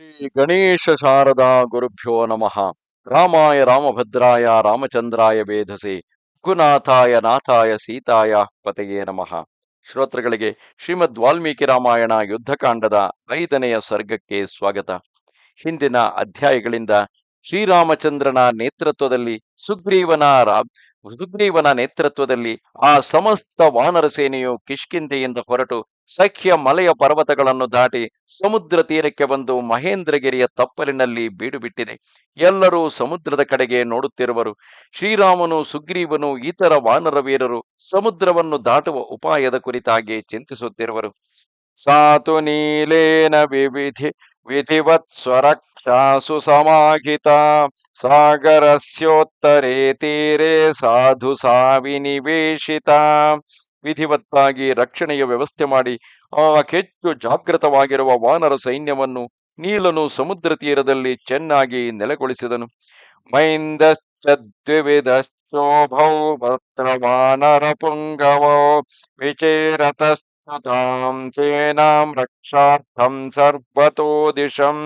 ಶ್ರೀ ಗಣೇಶ ಶಾರದಾ ಗುರುಭ್ಯೋ ನಮಃ. ರಾಮಾಯ ರಾಮಭದ್ರಾಯ ರಾಮಚಂದ್ರಾಯ ವೇಧಸೆ ಗುನಾಥಾಯ ನಾಥಾಯ ಸೀತಾಯ ಪತೆಯೇ ನಮಃ. ಶ್ರೋತೃಗಳಿಗೆ ಶ್ರೀಮದ್ ವಾಲ್ಮೀಕಿ ರಾಮಾಯಣ ಯುದ್ಧಕಾಂಡದ ಐದನೆಯ ಸರ್ಗಕ್ಕೆ ಸ್ವಾಗತ. ಹಿಂದಿನ ಅಧ್ಯಾಯಗಳಿಂದ ಶ್ರೀರಾಮಚಂದ್ರನ ನೇತೃತ್ವದಲ್ಲಿ ಸುಗ್ರೀವನ ಸುಗ್ರೀವನ ನೇತೃತ್ವದಲ್ಲಿ ಆ ಸಮಸ್ತ ವಾನರ ಸೇನೆಯು ಕಿಷ್ಕಿಂಧೆಯಿಂದ ಹೊರಟು ಸಖ್ಯ ಮಲೆಯ ಪರ್ವತಗಳನ್ನು ದಾಟಿ ಸಮುದ್ರ ತೀರಕ್ಕೆ ಬಂದು ಮಹೇಂದ್ರಗಿರಿಯ ತಪ್ಪಲಿನಲ್ಲಿ ಬೀಡುಬಿಟ್ಟಿದೆ. ಎಲ್ಲರೂ ಸಮುದ್ರದ ಕಡೆಗೆ ನೋಡುತ್ತಿರುವರು. ಶ್ರೀರಾಮನು, ಸುಗ್ರೀವನು, ಇತರ ವಾನರ ವೀರರು ಸಮುದ್ರವನ್ನು ದಾಟುವ ಉಪಾಯದ ಕುರಿತಾಗಿ ಚಿಂತಿಸುತ್ತಿರುವರು. ಸಾತು ನೀಲೇನ ವಿವಿಧಿ ವಿಧಿವತ್ ಸ್ವರಕ್ಷಾಸು ಸಮಾಹಿತ ಸಾಗರಸ್ಯೋತ್ತರೇ ತೀರೆ ಸಾಧು ಸಾವಿನಿವೇಶಿತ ವಿಧಿವತ್ತಾಗಿ ರಕ್ಷಣೆಯ ವ್ಯವಸ್ಥೆ ಮಾಡಿ, ಆ ಹೆಚ್ಚು ಜಾಗೃತವಾಗಿರುವ ವಾನರ ಸೈನ್ಯವನ್ನು ನೀಲನು ಸಮುದ್ರ ತೀರದಲ್ಲಿ ಚೆನ್ನಾಗಿ ನೆಲೆಗೊಳಿಸಿದನು. ಮೈಂದಶ್ಚದ್ವಿವಿಧಶ್ಚೋಭೌ ಭತ್ರ ವಾನರ ಪುಂಗವೋ ವಿಚೇರತಸ್ತಾಂ ಸೇನಾಂ ರಕ್ಷಾರ್ಥಂ ಸರ್ವತೋ ದಿಶಂ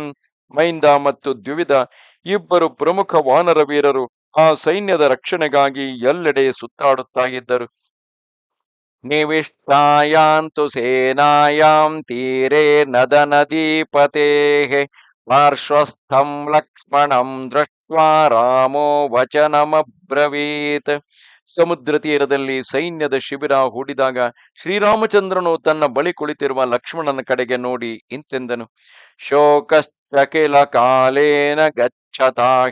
ಮೈಂದ ಮತ್ತು ದ್ವಿವಿಧ ಇಬ್ಬರು ಪ್ರಮುಖ ವಾನರ ವೀರರು ಆ ಸೈನ್ಯದ ರಕ್ಷಣೆಗಾಗಿ ಎಲ್ಲೆಡೆ ಸುತ್ತಾಡುತ್ತಾ ಇದ್ದರು ನಿವಿಷ್ಟಾಯಾಂತು ಸೇನಾಯಾಂ ತೀರೆ ನದ ನದೀಪತೇಃ ಪಾರ್ಶ್ವಸ್ಥಂ ಲಕ್ಷ್ಮಣಂ ದೃಷ್ಟ್ವಾ ರಾಮೋ ವಚನಮಬ್ರವೀತ್। ಸಮುದ್ರ ತೀರದಲ್ಲಿ ಸೈನ್ಯದ ಶಿಬಿರ ಹೂಡಿದಾಗ ಶ್ರೀರಾಮಚಂದ್ರನು ತನ್ನ ಬಳಿ ಕುಳಿತಿರುವ ಲಕ್ಷ್ಮಣನ ಕಡೆಗೆ ನೋಡಿ ಇಂತೆಂದನು. ಶೋಕಶ್ಚಕಿಲ ಕಾಲೇನ ಗಚ್ಚತಾ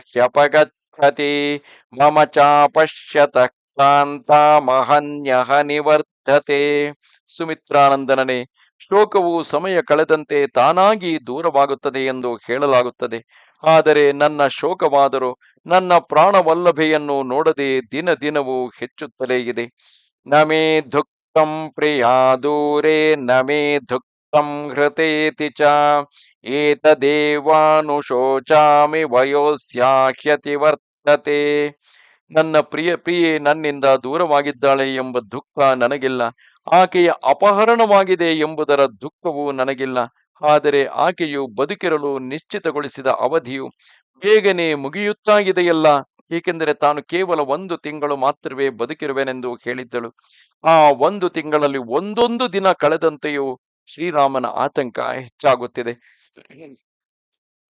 ಮಮ ಚಾಪಶ್ಯತ ಕಾಂತ ಮಹನ್ಯಹ ನಿವರ್ಧತೆ. ಸುಮಿತ್ರಾನಂದನನೆ, ಶೋಕವು ಸಮಯ ಕಳೆದಂತೆ ತಾನಾಗಿ ದೂರವಾಗುತ್ತದೆ ಎಂದು ಹೇಳಲಾಗುತ್ತದೆ. ಆದರೆ ನನ್ನ ಶೋಕವಾದರೂ ನನ್ನ ಪ್ರಾಣವಲ್ಲಭೆಯನ್ನು ನೋಡದೆ ದಿನ ದಿನವೂ ಹೆಚ್ಚುತ್ತಲೇ ಇದೆ. ನಮೇ ದುಃಖಂ ಪ್ರಿಯಾ ದೂರೇ, ನಮೇ ದುಃಖಂ ಹೃತೇತಿ ಚ. ಏತದೇವಾನುಶೋಚಾಮಿ ವಯೋಸ್ಯಾಹ್ಯತಿ ವರ್ತತೆ. ನನ್ನ ಪ್ರಿಯ ಪ್ರಿಯೆ, ನನ್ನಿಂದ ದೂರವಾಗಿದ್ದಾಳೆ ಎಂಬ ದುಃಖ ನನಗಿಲ್ಲ. ಆಕೆಯ ಅಪಹರಣವಾಗಿದೆ ಎಂಬುದರ ದುಃಖವು ನನಗಿಲ್ಲ. ಆದರೆ ಆಕೆಯು ಬದುಕಿರಲು ನಿಶ್ಚಿತಗೊಳಿಸಿದ ಅವಧಿಯು ಬೇಗನೆ ಮುಗಿಯುತ್ತಾಗಿದೆಯಲ್ಲ? ಏಕೆಂದರೆ ತಾನು ಕೇವಲ ಒಂದು ತಿಂಗಳು ಮಾತ್ರವೇ ಬದುಕಿರುವೆನೆಂದು ಹೇಳಿದ್ದಳು. ಆ ಒಂದು ತಿಂಗಳಲ್ಲಿ ಒಂದೊಂದು ದಿನ ಕಳೆದಂತೆಯೂ ಶ್ರೀರಾಮನ ಆತಂಕ ಹೆಚ್ಚಾಗುತ್ತಿದೆ.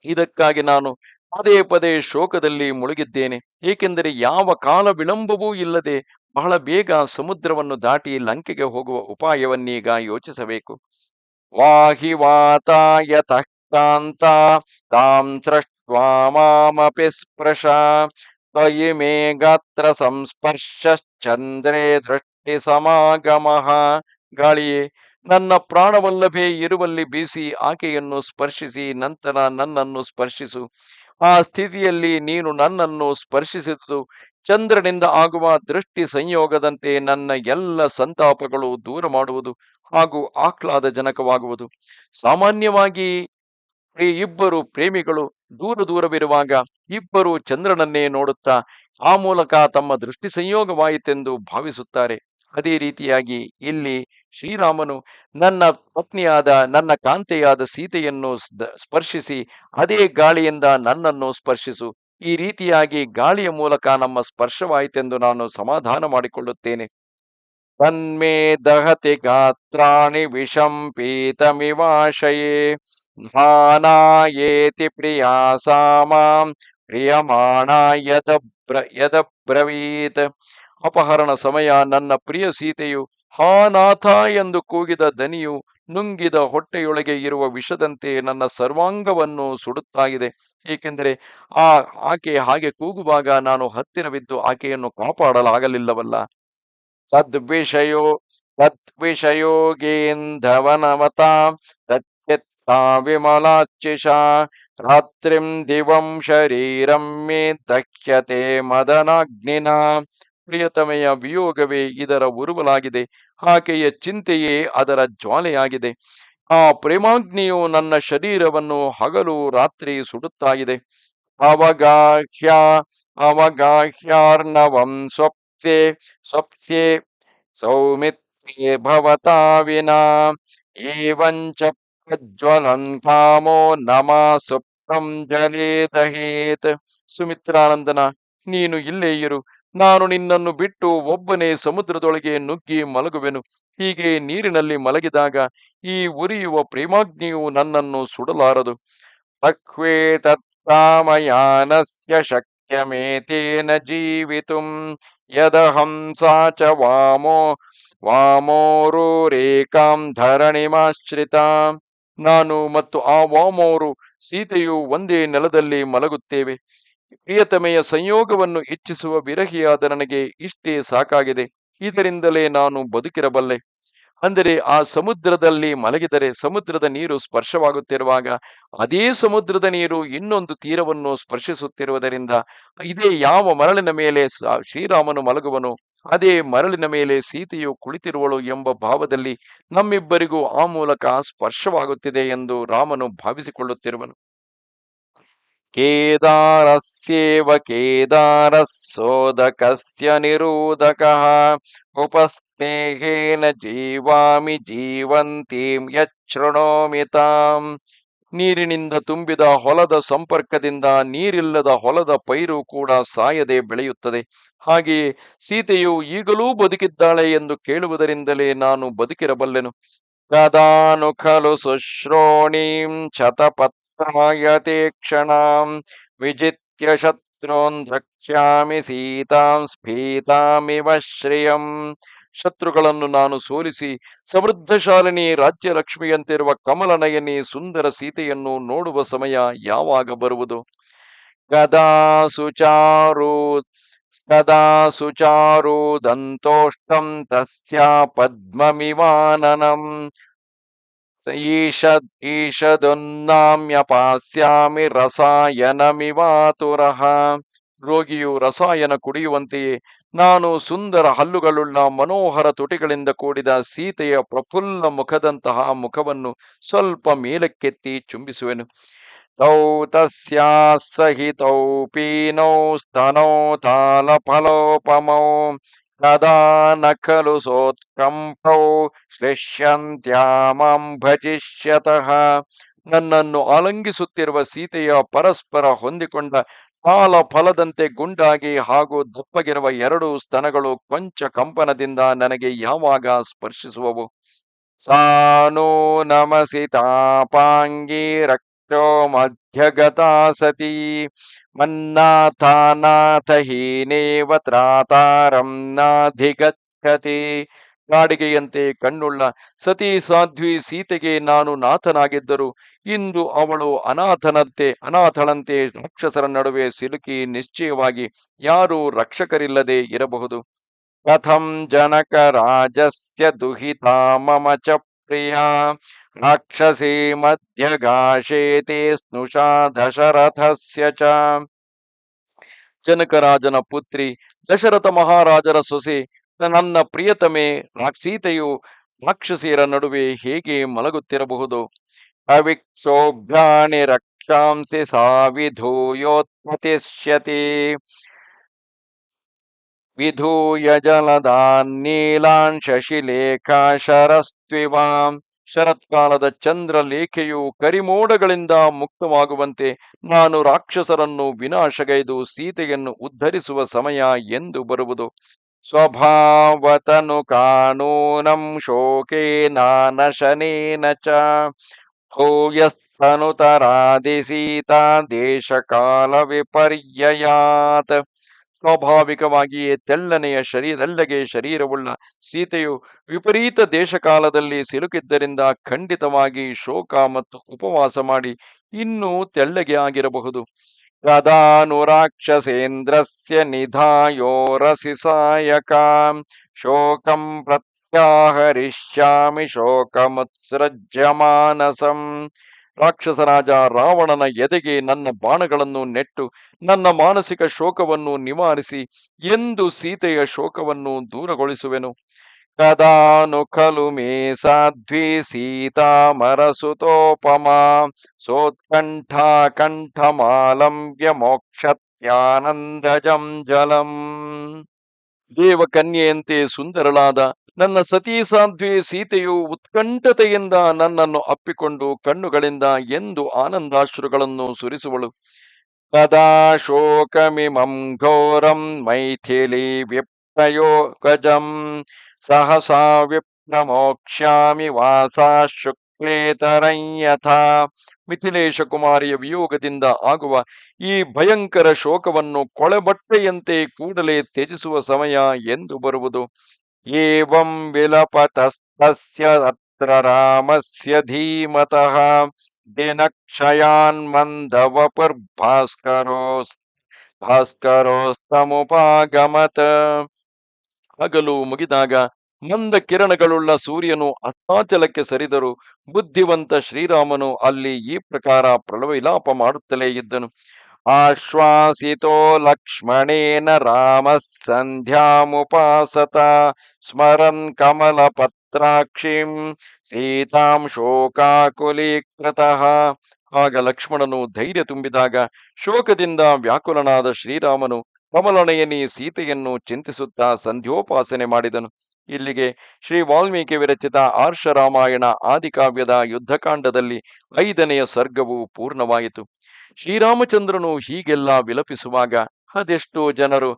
ಇದಕ್ಕಾಗಿ ನಾನು ಪದೇ ಪದೇ ಶೋಕದಲ್ಲಿ ಮುಳುಗಿದ್ದೇನೆ. ಏಕೆಂದರೆ ಯಾವ ಕಾಲ ವಿಳಂಬವೂ ಇಲ್ಲದೆ ಬಹಳ ಬೇಗ ಸಮುದ್ರವನ್ನು ದಾಟಿ ಲಂಕೆಗೆ ಹೋಗುವ ಉಪಾಯವನ್ನೀಗ ಯೋಚಿಸಬೇಕು. ವಾಹಿ ವಾತಾಯತಃ ಕಾಂತ ತಾಂ ಸೃಷ್ಟ್ವಾ ಮಾಮಪಿ ಸ್ಪೃಶ ಗಾತ್ರ ಸಂಸ್ಪರ್ಶಶ್ಚಂದ್ರೇ ದೃಷ್ಟಿ ಸಮಾಗಮಃ ಗಾಳಿಯೇ ನನ್ನ ಪ್ರಾಣವಲ್ಲಭೆ ಇರುವಲ್ಲಿ ಬೀಸಿ, ಆಕೆಯನ್ನು ಸ್ಪರ್ಶಿಸಿ, ನಂತರ ನನ್ನನ್ನು ಸ್ಪರ್ಶಿಸು. ಆ ಸ್ಥಿತಿಯಲ್ಲಿ ನೀನು ನನ್ನನ್ನು ಸ್ಪರ್ಶಿಸಿತು. ಚಂದ್ರನಿಂದ ಆಗುವ ದೃಷ್ಟಿ ಸಂಯೋಗದಂತೆ ನನ್ನ ಎಲ್ಲ ಸಂತಾಪಗಳು ದೂರ ಮಾಡುವುದು ಹಾಗೂ ಆಹ್ಲಾದಜನಕವಾಗುವುದು. ಸಾಮಾನ್ಯವಾಗಿ ಇಬ್ಬರು ಪ್ರೇಮಿಗಳು ದೂರ ದೂರವಿರುವಾಗ ಇಬ್ಬರು ಚಂದ್ರನನ್ನೇ ನೋಡುತ್ತಾ ಆ ಮೂಲಕ ತಮ್ಮ ದೃಷ್ಟಿ ಸಂಯೋಗವಾಯಿತೆಂದು ಭಾವಿಸುತ್ತಾರೆ. ಅದೇ ರೀತಿಯಾಗಿ ಇಲ್ಲಿ ಶ್ರೀರಾಮನು ನನ್ನ ಪತ್ನಿಯಾದ, ನನ್ನ ಕಾಂತೆಯಾದ ಸೀತೆಯನ್ನು ಸ್ಪರ್ಶಿಸಿ, ಅದೇ ಗಾಳಿಯಿಂದ ನನ್ನನ್ನು ಸ್ಪರ್ಶಿಸು. ಈ ರೀತಿಯಾಗಿ ಗಾಳಿಯ ಮೂಲಕ ನಮ್ಮ ಸ್ಪರ್ಶವಾಯಿತೆಂದು ನಾನು ಸಮಾಧಾನ ಮಾಡಿಕೊಳ್ಳುತ್ತೇನೆ. ತನ್ಮೇ ದಹತಿ ಗಾತ್ರಾಣಿ ವಿಷಂ ಪೀತಮಿವಾಶಯೇ ಧ್ಯಾನಾಯೇತಿ ಪ್ರಿಯಾ ಸಾಮಾಂ ಪ್ರಿಯಮಾಣ ಯದಬ್ರ ಯದಬ್ರವೀತ್ ಅಪಹರಣ ಸಮಯ ನನ್ನ ಪ್ರಿಯ ಸೀತೆಯು ಹಾ ನಾಥ ಎಂದು ಕೂಗಿದ ದನಿಯು ನುಂಗಿದ ಹೊಟ್ಟೆಯೊಳಗೆ ಇರುವ ವಿಷದಂತೆ ನನ್ನ ಸರ್ವಾಂಗವನ್ನು ಸುಡುತ್ತಾಗಿದೆ. ಏಕೆಂದರೆ ಆ, ಆಕೆ ಹಾಗೆ ಕೂಗುವಾಗ ನಾನು ಹತ್ತಿರವಿದ್ದು ಆಕೆಯನ್ನು ಕಾಪಾಡಲಾಗಲಿಲ್ಲವಲ್ಲ. ತದ್ವಿಷಯೋ ತದ್ವಿಷಯೋಗೇಂಧವನಮತ ತಚ್ಚೆತ್ತಾ ವಿಮಲಾಚ್ಚಿಷಾ ರಾತ್ರಿಂ ದಿವಂ ಶರೀರಂ ಮೇ ಮದನಾಗ್ನಿನ ಪ್ರಿಯತಮೆಯ ವಿಯೋಗವೇ ಇದರ ಉರುವಲಾಗಿದೆ ಆಕೆಯ ಚಿಂತೆಯೇ ಅದರ ಜ್ವಾಲೆಯಾಗಿದೆ. ಆ ಪ್ರೇಮಾಗ್ನಿಯು ನನ್ನ ಶರೀರವನ್ನು ಹಗಲು ರಾತ್ರಿ ಸುಡುತ್ತಾಗಿದೆ ಇದೆ ಅವಗಾಹ್ಯಾರ್ನವಂ ಸ್ವಪ್ಸೆ ಸ್ವಪ್ಸೆ ಪ್ರಜ್ವಲನ್ ಕಾಮೋ ನಮ ಸುಪ್ತಂ ಜಲೇ ದಹೇತ್ ಸುಮಿತ್ರಾನಂದನ ನೀನು ಇಲ್ಲೇ ಇರು. ನಾನು ನಿನ್ನನ್ನು ಬಿಟ್ಟು ಒಬ್ಬನೇ ಸಮುದ್ರದೊಳಗೆ ನುಗ್ಗಿ ಮಲಗುವೆನು. ಹೀಗೆ ನೀರಿನಲ್ಲಿ ಮಲಗಿದಾಗ ಈ ಉರಿಯುವ ಪ್ರೇಮಾಗ್ನಿಯು ನನ್ನನ್ನು ಸುಡಲಾರದು. ತಕ್ವೇ ತತ್ಕಾಮಯಾನಸ್ಯ ಶಕ್ಯಮೇತೇನ ಜೀವಿತುಂ. ಸಾ ಚ ವಾಮೋ ವಾಮೋರುರೇಕಾಂ ಧರಣಿಮಾಶ್ರಿತ ನಾನು ಮತ್ತು ಆ ವಾಮೋರು ಸೀತೆಯು ಒಂದೇ ನೆಲದಲ್ಲಿ ಮಲಗುತ್ತೇವೆ. ಪ್ರಿಯತಮೆಯ ಸಂಯೋಗವನ್ನು ಇಚ್ಛಿಸುವ ವಿರಹಿಯಾದ ನನಗೆ ಇಷ್ಟೇ ಸಾಕಾಗಿದೆ. ಇದರಿಂದಲೇ ನಾನು ಬದುಕಿರಬಲ್ಲೆ. ಅಂದರೆ ಆ ಸಮುದ್ರದಲ್ಲಿ ಮಲಗಿದರೆ ಸಮುದ್ರದ ನೀರು ಸ್ಪರ್ಶವಾಗುತ್ತಿರುವಾಗ ಅದೇ ಸಮುದ್ರದ ನೀರು ಇನ್ನೊಂದು ತೀರವನ್ನು ಸ್ಪರ್ಶಿಸುತ್ತಿರುವುದರಿಂದ ಇದೇ ಯಾವ ಮರಳಿನ ಮೇಲೆ ಶ್ರೀರಾಮನು ಮಲಗುವನು ಅದೇ ಮರಳಿನ ಮೇಲೆ ಸೀತೆಯು ಕುಳಿತಿರುವಳು ಎಂಬ ಭಾವದಲ್ಲಿ ನಮ್ಮಿಬ್ಬರಿಗೂ ಆ ಮೂಲಕ ಸ್ಪರ್ಶವಾಗುತ್ತಿದೆ ಎಂದು ರಾಮನು ಭಾವಿಸಿಕೊಳ್ಳುತ್ತಿರುವನು. ಕೇದಾರಸ್ಯೇವ ಕೇದಾರ ಸೋದಕಸ್ಯ ನಿರೋದಕಃ ಉಪಸ್ನೇಹೇನ ಜೀವಾಮಿ ಜೀವಂತೀಂ ಯಚ್ಛೃಣೋಮಿ ತಾಂ. ನೀರಿನಿಂದ ತುಂಬಿದ ಹೊಲದ ಸಂಪರ್ಕದಿಂದ ನೀರಿಲ್ಲದ ಹೊಲದ ಪೈರು ಕೂಡ ಸಾಯದೆ ಬೆಳೆಯುತ್ತದೆ. ಹಾಗೆಯೇ ಸೀತೆಯು ಈಗಲೂ ಬದುಕಿದ್ದಾಳೆ ಎಂದು ಕೇಳುವುದರಿಂದಲೇ ನಾನು ಬದುಕಿರಬಲ್ಲೆನು. ಕದಾನು ಖಲು ಶುಶ್ರೋಣೀಂ ಶತಪತ್ರಾಯತೆ ಕ್ಷಣಾಂ. ವಿಜಿತ್ಯ ಶತ್ರುನ್ ದ್ರಕ್ಷ್ಯಾಮಿ ಸೀತಾಂ ಸ್ಫೀತಾಮಿವ ಶ್ರಿಯಂ. ಶತ್ರುಗಳನ್ನು ನಾನು ಸೋಲಿಸಿ ಸಮೃದ್ಧಶಾಲಿನಿ ರಾಜ್ಯಲಕ್ಷ್ಮಿಯಂತಿರುವ ಕಮಲನಯನಿ ಸುಂದರ ಸೀತೆಯನ್ನು ನೋಡುವ ಸಮಯ ಯಾವಾಗ ಬರುವುದು? ಗದಾ ಸುಚಾರು, ಸದಾ ಸುಚಾರು ದಂತೋಷ್ಟಂ ತಸ್ಯ ಪದ್ಮಮಿವಾನನಂ. ಈಷದ್ ಈಷದೊನ್ನಾಮ್ಯಪಾಸ್ಯಾಮಿ ರಸಾಯನಮಿವಾತುರಃ. ರೋಗಿಯು ರಸಾಯನ ಕುಡಿಯುವಂತೆಯೇ ನಾನು ಸುಂದರ ಹಲ್ಲುಗಳುಳ್ಳ ಮನೋಹರ ತುಟಿಗಳಿಂದ ಕೂಡಿದ ಸೀತೆಯ ಪ್ರಫುಲ್ಲ ಮುಖದಂತಹ ಮುಖವನ್ನು ಸ್ವಲ್ಪ ಮೇಲಕ್ಕೆತ್ತಿ ಚುಂಬಿಸುವೆನು. ತೌ ತಸ್ಯಾಸಹಿತೌ ಪೀನೌ ಸ್ತನೌ ತಾಲಫಲೋಪಮೌ ಕದಾ ನ ಖಲು ಸೋತ್ಕಂಪೌ ಶ್ಲಿಷ್ಯಂತ್ಯಾಮಂ ಭಜಿಷ್ಯತಃ. ನನ್ನನ್ನು ಆಲಂಗಿಸುತ್ತಿರುವ ಸೀತೆಯ ಪರಸ್ಪರ ಹೊಂದಿಕೊಂಡ ಕಾಲ ಫಲದಂತೆ ಗುಂಡಾಗಿ ಹಾಗೂ ದಪ್ಪಗಿರುವ ಎರಡು ಸ್ತನಗಳು ಕೊಂಚ ಕಂಪನದಿಂದ ನನಗೆ ಯಾವಾಗ ಸ್ಪರ್ಶಿಸುವವು? ಸಾನು ನಮಸಿ ತಾಪಾಂಗಿ ರಕ್ತೋ ಮಧ್ಯಗತಾ ಸತಿ ಮನ್ನಾಥಾನಾಥಹೀನೇವ ತ್ರಾತಾರಂ ನಾಧಿಗಚ್ಚತಿ ಕಾಡಿಗೆಯಂತೆ ಕಣ್ಣುಳ್ಳ ಸತಿ ಸಾಧ್ವಿ ಸೀತೆಗೆ ನಾನು ನಾಥನಾಗಿದ್ದರು ಇಂದು ಅವಳು ಅನಾಥನಂತೆ, ಅನಾಥಳಂತೆ ರಾಕ್ಷಸರ ನಡುವೆ ಸಿಲುಕಿ ನಿಶ್ಚಯವಾಗಿ ಯಾರೂ ರಕ್ಷಕರಿಲ್ಲದೆ ಇರಬಹುದು. ಕಥಂ ಜನಕ ರಾಜಸ್ಯ ದುಹಿತಾ ಮಮ ಚ ಪ್ರಿಯ. ರಾಕ್ಷಸೇ ಮಧ್ಯಗಾಶೇತೆ ಸ್ನುಷಾ ದಶರಥಸ್ಯ ಚ. ಜನಕರಾಜನ ಪುತ್ರಿ ದಶರಥ ಮಹಾರಾಜರ ಸೊಸೆ ನನ್ನ ಪ್ರಿಯತಮೆ, ರಾಕ್ಷೀತೆಯು ರಾಕ್ಷಸಿಯರ ನಡುವೆ ಹೇಗೆ ಮಲಗುತ್ತಿರಬಹುದು? ಅವಿಕ್ಷೋಭ್ಯಾಣಿ ರಕ್ಷಾಂಸಿ ಸಾವಿಧೂಯೋತ್ಪತಿಷ್ಯತಿ ವಿಧೂಯ ಜಲದಾನ್ ಶಶಿಲೇಖಾ ಶರಸ್ತ್ವಿವಾಂ. ಶರತ್ಕಾಲದ ಚಂದ್ರಲೇಖೆಯು ಕರಿಮೋಡಗಳಿಂದ ಮುಕ್ತವಾಗುವಂತೆ ನಾನು ರಾಕ್ಷಸರನ್ನು ವಿನಾಶಗೈದು ಸೀತೆಯನ್ನು ಉದ್ಧರಿಸುವ ಸಮಯ ಎಂದು ಬರುವುದು. ಸ್ವಭಾವತನು ಕಾನೂನಂ ಶೋಕೇನ ನಾನಶನೇನ ಚ. ಸೀತಾ ದೇಶಕಾಲ ವಿಪರ್ಯಯಾತ್. ಸ್ವಾಭಾವಿಕವಾಗಿಯೇ ತೆಳ್ಳನೆಯ ಶರೀರ ತೆಳ್ಳಗೆ ಶರೀರವುಳ್ಳ ಸೀತೆಯು ವಿಪರೀತ ದೇಶಕಾಲದಲ್ಲಿ ಸಿಲುಕಿದ್ದರಿಂದ ಖಂಡಿತವಾಗಿ ಶೋಕ ಮತ್ತು ಉಪವಾಸ ಮಾಡಿ ಇನ್ನೂ ತೆಳ್ಳಗೆ ಆಗಿರಬಹುದು. ಕದಾನು ರಾಕ್ಷಸೇಂದ್ರಸ್ಯ ನಿಧಾಯೋರಸಿ ಸಾಯಕಾಂ ಶೋಕಂ ಪ್ರತ್ಯಾಹರಿಷ್ಯಾಮಿ ಶೋಕಮುತ್ಸೃಜ್ಯ ಮಾನಸಂ ರಾಕ್ಷಸರಾಜ ರಾವಣನ ಎದೆಗೆ ನನ್ನ ಬಾಣಗಳನ್ನು ನೆಟ್ಟು, ನನ್ನ ಮಾನಸಿಕ ಶೋಕವನ್ನು ನಿವಾರಿಸಿ, ಎಂದು ಸೀತೆಯ ಶೋಕವನ್ನು ದೂರಗೊಳಿಸುವೆನು. ಕದಾನು ಖಲು ಮೇ ಸಾಧ್ವಿ ಸೀತಾ ಮರಸುತೋಪಮಾ ಸೋತ್ಕಂಠ ಕಂಠಮಾಲಂಬ್ಯ ಮೋಕ್ಷತ್ಯಾನಂದಜಂ ಜಲಂ. ದೇವಕನ್ಯೆಯಂತೆ ಸುಂದರಳಾದ ನನ್ನ ಸತೀ ಸಾಧ್ವಿ ಸೀತೆಯು ಉತ್ಕಂಠತೆಯಿಂದ ನನ್ನನ್ನು ಅಪ್ಪಿಕೊಂಡು ಕಣ್ಣುಗಳಿಂದ ಎಂದು ಆನಂದಾಶ್ರುಗಳನ್ನು ಸುರಿಸುವಳು. ಕದಾ ಶೋಕಮಿಮಂ ಘೋರಂ ಮೈಥಿಲಿ ವಿಪ್ರಯೋಗಜಂ. ಸಹಸಾ ವಿಪ್ರಮೋಕ್ಷ್ಯಾಮಿ ವಾಸ ಶುಕ್ಲೇತರಯ್ಯಥ ಮಿಥಿಲೇಶ ಕುಮಾರಿಯ ವಿಯೋಗದಿಂದ ಆಗುವ ಈ ಭಯಂಕರ ಶೋಕವನ್ನು ಕೊಳೆಬಟ್ಟೆಯಂತೆ ಕೂಡಲೇ ತ್ಯಜಿಸುವ ಸಮಯ ಎಂದು ಬರುವುದು. ಏವಂ ವಿಲಪತಸ್ತಸ್ಯ ಅತ್ರ ರಾಮಸ್ಯ ಧೀಮತಃ. ದಿನಕ್ಷಯಾನ್ ಮಂದವಪುರ್ಭಾಸ್ಕರೋ ಭಾಸ್ಕರೋಸ್ತಮುಪಾಗಮತ. ಹಗಲು ಮುಗಿದಾಗ ಮಂದ ಕಿರಣಗಳುಳ್ಳ ಸೂರ್ಯನು ಅಸ್ತಾಚಲಕ್ಕೆ ಸರಿದರು. ಬುದ್ಧಿವಂತ ಶ್ರೀರಾಮನು ಅಲ್ಲಿ ಈ ಪ್ರಕಾರ ಪ್ರಲವಿಲಾಪ ಮಾಡುತ್ತಲೇ ಇದ್ದನು. ಆಶ್ವಾಸಿತೋ ಲಕ್ಷ್ಮಣೇನ ರಾಮ ಸಂಧ್ಯಾಮುಪಾಸತ ಸ್ಮರನ್ ಕಮಲ ಪತ್ರಾಕ್ಷಿಂ ಸೀತಾಂ ಶೋಕಾಕುಲೀಕೃತಃ. ಆಗ ಲಕ್ಷ್ಮಣನು ಧೈರ್ಯ ತುಂಬಿದಾಗ ಶೋಕದಿಂದ ವ್ಯಾಕುಲನಾದ ಶ್ರೀರಾಮನು ಕಮಲನಯನಿ ಸೀತೆಯನ್ನು ಚಿಂತಿಸುತ್ತಾ ಸಂಧ್ಯೋಪಾಸನೆ ಮಾಡಿದನು. ಇಲ್ಲಿಗೆ ಶ್ರೀ ವಾಲ್ಮೀಕಿ ವಿರಚಿತ ಆರ್ಷ ರಾಮಾಯಣ ಆದಿಕಾವ್ಯದ ಯುದ್ಧಕಾಂಡದಲ್ಲಿ ಐದನೆಯ ಸರ್ಗವು ಪೂರ್ಣವಾಯಿತು. ಶ್ರೀರಾಮಚಂದ್ರನು ಹೀಗೆಲ್ಲ ವಿಲಪಿಸುವಾಗ, ಅದೆಷ್ಟೋ ಜನರು,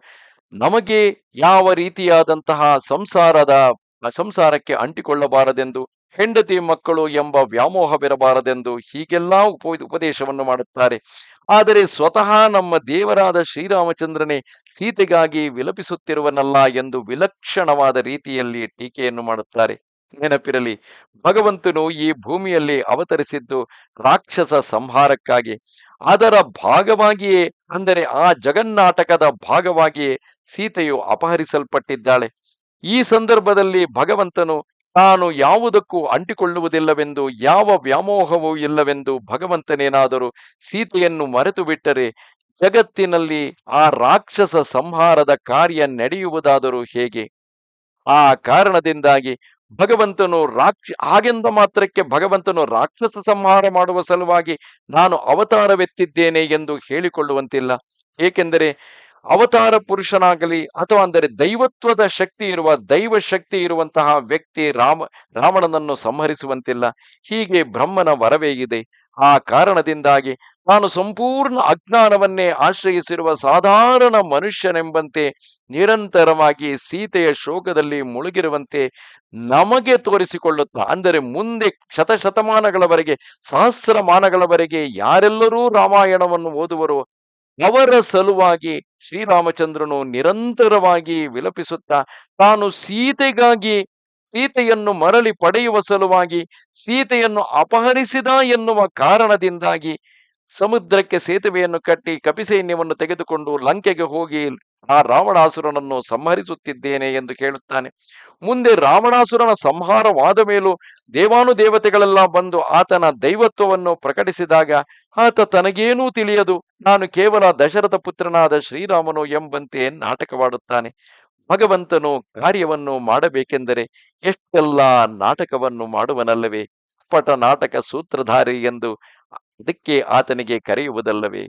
ನಮಗೆ ಯಾವ ರೀತಿಯಾದಂತಹ ಸಂಸಾರದ, ಸಂಸಾರಕ್ಕೆ ಅಂಟಿಕೊಳ್ಳಬಾರದೆಂದು, ಹೆಂಡತಿ ಮಕ್ಕಳು ಎಂಬ ವ್ಯಾಮೋಹವಿರಬಾರದೆಂದು ಹೀಗೆಲ್ಲ ಉಪ, ಉಪದೇಶವನ್ನು ಮಾಡುತ್ತಾರೆ. ಆದರೆ ಸ್ವತಃ ನಮ್ಮ ದೇವರಾದ ಶ್ರೀರಾಮಚಂದ್ರನೇ ಸೀತೆಗಾಗಿ ವಿಲಪಿಸುತ್ತಿರುವನಲ್ಲ ಎಂದು ವಿಲಕ್ಷಣವಾದ ರೀತಿಯಲ್ಲಿ ಟೀಕೆಯನ್ನು ಮಾಡುತ್ತಾರೆ. ನೆನಪಿರಲಿ, ಭಗವಂತನು ಈ ಭೂಮಿಯಲ್ಲಿ ಅವತರಿಸಿದ್ದು ರಾಕ್ಷಸ ಸಂಹಾರಕ್ಕಾಗಿ. ಅದರ ಭಾಗವಾಗಿಯೇ, ಅಂದರೆ ಆ ಜಗನ್ನಾಟಕದ ಭಾಗವಾಗಿಯೇ ಸೀತೆಯು ಅಪಹರಿಸಲ್ಪಟ್ಟಿದ್ದಾಳೆ. ಈ ಸಂದರ್ಭದಲ್ಲಿ ಭಗವಂತನು ತಾನು ಯಾವುದಕ್ಕೂ ಅಂಟಿಕೊಳ್ಳುವುದಿಲ್ಲವೆಂದು, ಯಾವ ವ್ಯಾಮೋಹವೂ ಇಲ್ಲವೆಂದು ಭಗವಂತನೇನಾದರೂ ಸೀತೆಯನ್ನು ಮರೆತು ಬಿಟ್ಟರೆ ಜಗತ್ತಿನಲ್ಲಿ ಆ ರಾಕ್ಷಸ ಸಂಹಾರದ ಕಾರ್ಯ ನಡೆಯುವುದಾದರೂ ಹೇಗೆ? ಆ ಕಾರಣದಿಂದಾಗಿ ಭಗವಂತನು ರಾಕ್ಷ, ಹಾಗೆಂದ ಮಾತ್ರಕ್ಕೆ ಭಗವಂತನು ರಾಕ್ಷಸ ಸಂಹಾರ ಮಾಡುವ ಸಲುವಾಗಿ ನಾನು ಅವತಾರವೆತ್ತಿದ್ದೇನೆ ಎಂದು ಹೇಳಿಕೊಳ್ಳುವಂತಿಲ್ಲ. ಏಕೆಂದರೆ ಅವತಾರ ಪುರುಷನಾಗಲಿ ಅಥವಾ ಅಂದರೆ ದೈವತ್ವದ ಶಕ್ತಿ ಇರುವ, ದೈವ ಶಕ್ತಿ ಇರುವಂತಹ ವ್ಯಕ್ತಿ ರಾಮ, ರಾವಣನನ್ನು ಸಂಹರಿಸುವಂತಿಲ್ಲ. ಹೀಗೆ ಬ್ರಹ್ಮನ ವರವೇ ಇದೆ. ಆ ಕಾರಣದಿಂದಾಗಿ ನಾನು ಸಂಪೂರ್ಣ ಅಜ್ಞಾನವನ್ನೇ ಆಶ್ರಯಿಸಿರುವ ಸಾಧಾರಣ ಮನುಷ್ಯನೆಂಬಂತೆ ನಿರಂತರವಾಗಿ ಸೀತೆಯ ಶೋಕದಲ್ಲಿ ಮುಳುಗಿರುವಂತೆ ನಮಗೆ ತೋರಿಸಿಕೊಳ್ಳುತ್ತಾ, ಅಂದರೆ ಮುಂದೆ ಶತಶತಮಾನಗಳವರೆಗೆ, ಸಹಸ್ರಮಾನಗಳವರೆಗೆ ಯಾರೆಲ್ಲರೂ ರಾಮಾಯಣವನ್ನು ಓದುವರೋ? ಅವರ ಸಲುವಾಗಿ ಶ್ರೀರಾಮಚಂದ್ರನು ನಿರಂತರವಾಗಿ ವಿಲಪಿಸುತ್ತಾ ತಾನು ಸೀತೆಗಾಗಿ, ಸೀತೆಯನ್ನು ಮರಳಿ ಪಡೆಯುವ ಸಲುವಾಗಿ ಸೀತೆಯನ್ನು ಅಪಹರಿಸಿದ ಎನ್ನುವ ಕಾರಣದಿಂದಾಗಿ ಸಮುದ್ರಕ್ಕೆ ಸೇತುವೆಯನ್ನು ಕಟ್ಟಿ ಕಪಿಸೈನ್ಯವನ್ನು ತೆಗೆದುಕೊಂಡು ಲಂಕೆಗೆ ಹೋಗಿ ಆ ರಾವಣಾಸುರನನ್ನು ಸಂಹರಿಸುತ್ತಿದ್ದೇನೆ ಎಂದು ಕೇಳುತ್ತಾನೆ. ಮುಂದೆ ರಾವಣಾಸುರನ ಸಂಹಾರವಾದ ಮೇಲೂ ದೇವಾನುದೇವತೆಗಳೆಲ್ಲ ಬಂದು ಆತನ ದೈವತ್ವವನ್ನು ಪ್ರಕಟಿಸಿದಾಗ ಆತ ತನಗೇನೂ ತಿಳಿಯದು. ನಾನು ಕೇವಲ ದಶರಥ ಪುತ್ರನಾದ ಶ್ರೀರಾಮನು ಎಂಬಂತೆ ನಾಟಕವಾಡುತ್ತಾನೆ. ಭಗವಂತನು ಕಾರ್ಯವನ್ನು ಮಾಡಬೇಕೆಂದರೆ ಎಷ್ಟೆಲ್ಲ ನಾಟಕವನ್ನು ಮಾಡುವನಲ್ಲವೇ? ಪಟ ನಾಟಕ ಸೂತ್ರಧಾರಿ ಎಂದು ಅದಕ್ಕೆ ಆತನಿಗೆ ಕರೆಯುವುದಲ್ಲವೇ?